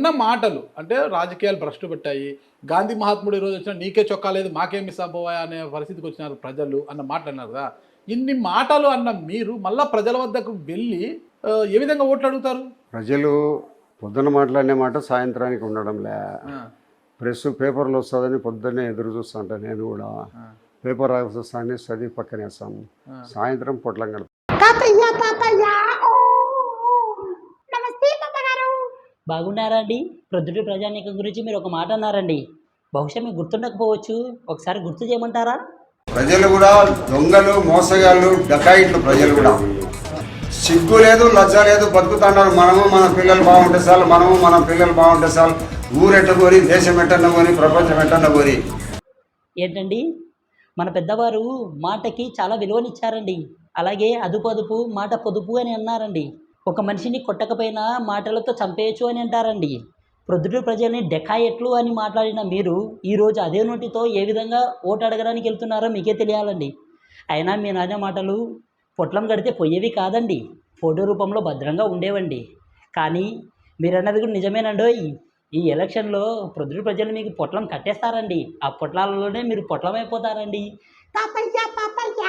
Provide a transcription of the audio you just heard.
అన్న మాటలు అంటే రాజకీయాలు భ్రష్టు పెట్టాయి గాంధీ మహాత్ముడు ఈరోజు వచ్చిన నీకే చొక్కా లేదు మాకేం మిస్ అవ్వబోయా అనే పరిస్థితికి వచ్చినారు ప్రజలు అన్న మాటలు అన్నారు కదా. ఇన్ని మాటలు అన్న మీరు మళ్ళా ప్రజల వద్దకు వెళ్ళి ఏ విధంగా ఓట్లు అడుగుతారు? ప్రజలు పొద్దున మాట్లాడిన మాట సాయంత్రానికి ఉండడంలే ఆ, ప్రెస్ పేపర్లు వస్తుందని పొద్దున్నే ఎదురు చూస్తుంటా నేను కూడా. పేపర్ రాసి వస్తాను చదివి పక్కన వేస్తాను ఆ. సాయంత్రం పొట్లం కడతాం తాతయ్య తాతయ్య ఓ నమస్తే తాతగారు బాగున్నారా అండి ప్రొద్దుటి ప్రజానీకం గురించి మీరు ఒక మాట అన్నారండి. బహుశా మీకు గుర్తుండకపోవచ్చు. ఒకసారి గుర్తు చేయమంటారా? ప్రజలు కూడా దొంగలు మోసగాళ్ళు డకాయిట్లు ప్రజలు కూడా. సిగ్గు లేదు లజ్జ లేదు బతుకుతున్నారు మనము మన పిల్లలు బాగుంటే చాలు మనము మన పిల్లలు బాగుంటే చాలు. ఊరెట్ట కోరి దేశం ఎట్టన్న కోరి ప్రపంచం ఎట్టన్న కోరి ఏంటండి? మన పెద్దవారు మాటకి చాలా విలువనిచ్చారండి. అలాగే అదుపు అదుపు మాట పొదుపు అని అన్నారండి. ఒక మనిషిని కొట్టకపోయినా మాటలతో చంపేయచ్చు అని అంటారండి. ప్రొద్దుటి ప్రజల్ని డెకాయట్లు అని మాట్లాడిన మీరు ఈరోజు అదే నోటితో ఏ విధంగా ఓటు అడగడానికి వెళ్తున్నారో మీకే తెలియాలండి. అయినా మీ నాన్న మాటలు పొట్లం కడితే పోయేవి కాదండి. ఫోటో రూపంలో భద్రంగా ఉండేవండి. కానీ మీరన్నది కూడా నిజమేనండోయ్ ఈ ఎలక్షన్లో ప్రొద్దుటి ప్రజలు మీకు పొట్లం కట్టేస్తారండి. ఆ పొట్లాలలోనే మీరు పొట్లం అయిపోతారండి తాతయ్య తాతయ్య